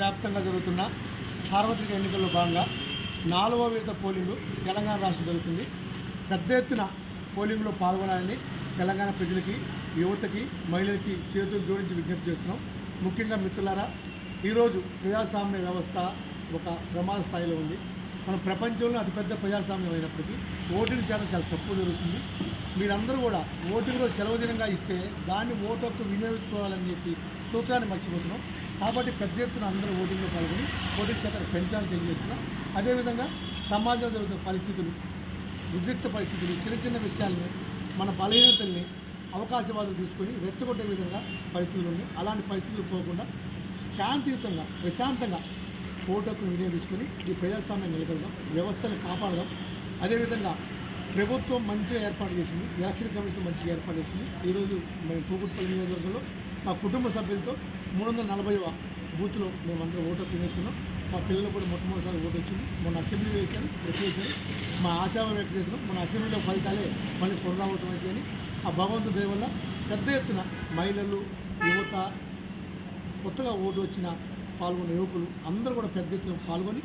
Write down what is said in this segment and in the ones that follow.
వ్యాప్తంగా జరుగుతున్న సార్వత్రిక ఎన్నికల్లో భాగంగా నాలుగో విడత పోలింగు తెలంగాణ రాష్ట్రం జరుగుతుంది. పెద్ద ఎత్తున పోలింగ్లో పాల్గొనాలని తెలంగాణ ప్రజలకి యువతకి మహిళలకి చేతులు జోడించి విజ్ఞప్తి చేస్తున్నాం. ముఖ్యంగా మిత్రులారా ఈరోజు ప్రజాస్వామ్య వ్యవస్థ ఒక ప్రమాద స్థాయిలో ఉంది. మన ప్రపంచంలో అతిపెద్ద ప్రజాస్వామ్యం అయినప్పటికీ ఓటింగ్ శాతం చాలా తక్కువ జరుగుతుంది. మీరందరూ కూడా ఓటింగ్లో సెలవు దినంగా ఇస్తే దాన్ని ఓటు హక్కు వినియోగించుకోవాలని చెప్పి సూత్రాన్ని మర్చిపోతున్నాం. కాబట్టి పెద్ద ఎత్తున అందరూ ఓటింగ్లో పాల్గొని ఓటింగ్ శాతం పెంచాలని తెలియజేస్తున్నాం. అదేవిధంగా సమాజంలో జరుగుతున్న పరిస్థితులు ఉద్రిక్త పరిస్థితులు చిన్న చిన్న విషయాల్ని మన బలహీనతల్ని అవకాశవాదులు తీసుకొని రెచ్చగొట్టే విధంగా పరిస్థితులు ఉన్నాయి. అలాంటి పరిస్థితులు పోకుండా శాంతియుతంగా ప్రశాంతంగా ఓటుకు వినియోగించుకొని ఈ ప్రజాస్వామ్యం నిలబెడదాం వ్యవస్థను కాపాడదాం. అదేవిధంగా ప్రభుత్వం మంచిగా ఏర్పాటు చేసింది ఎలక్షన్ కమిషన్ మంచిగా ఏర్పాటు చేసింది. ఈరోజు మేము కూకుట్పల్లి నియోజకవర్గంలో మా కుటుంబ సభ్యులతో మూడు వందల నలభైవ బూత్లో మేమందరం ఓటు తినేసుకున్నాం మా పిల్లలు కూడా మొట్టమొదటిసారి ఓటు వచ్చింది. మొన్న అసెంబ్లీ వేశాను వచ్చేసాను మా ఆశాభం వ్యక్తం చేసినాం మన అసెంబ్లీలో ఫలితాలే మళ్ళీ పునరావృతం అయితే అని ఆ భగవంతు దయ వల్ల పెద్ద ఎత్తున మహిళలు యువత కొత్తగా ఓటు వచ్చిన పాల్గొన్న యువకులు అందరూ కూడా పెద్ద ఎత్తున పాల్గొని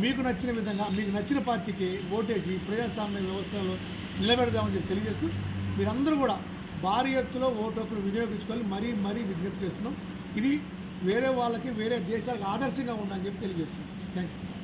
మీకు నచ్చిన విధంగా మీకు నచ్చిన పార్టీకి ఓటేసి ప్రజాస్వామ్య వ్యవస్థలో నిలబెడదామని చెప్పి తెలియజేస్తూ మీరందరూ కూడా భారీ ఎత్తులో ఓటు హక్కును వినియోగించుకొని మరీ మరీ విజ్ఞప్తి చేస్తున్నాం. ఇది వేరే వాళ్ళకి వేరే దేశాలకు ఆదర్శంగా ఉందని చెప్పి తెలియజేస్తున్నాం. Thank you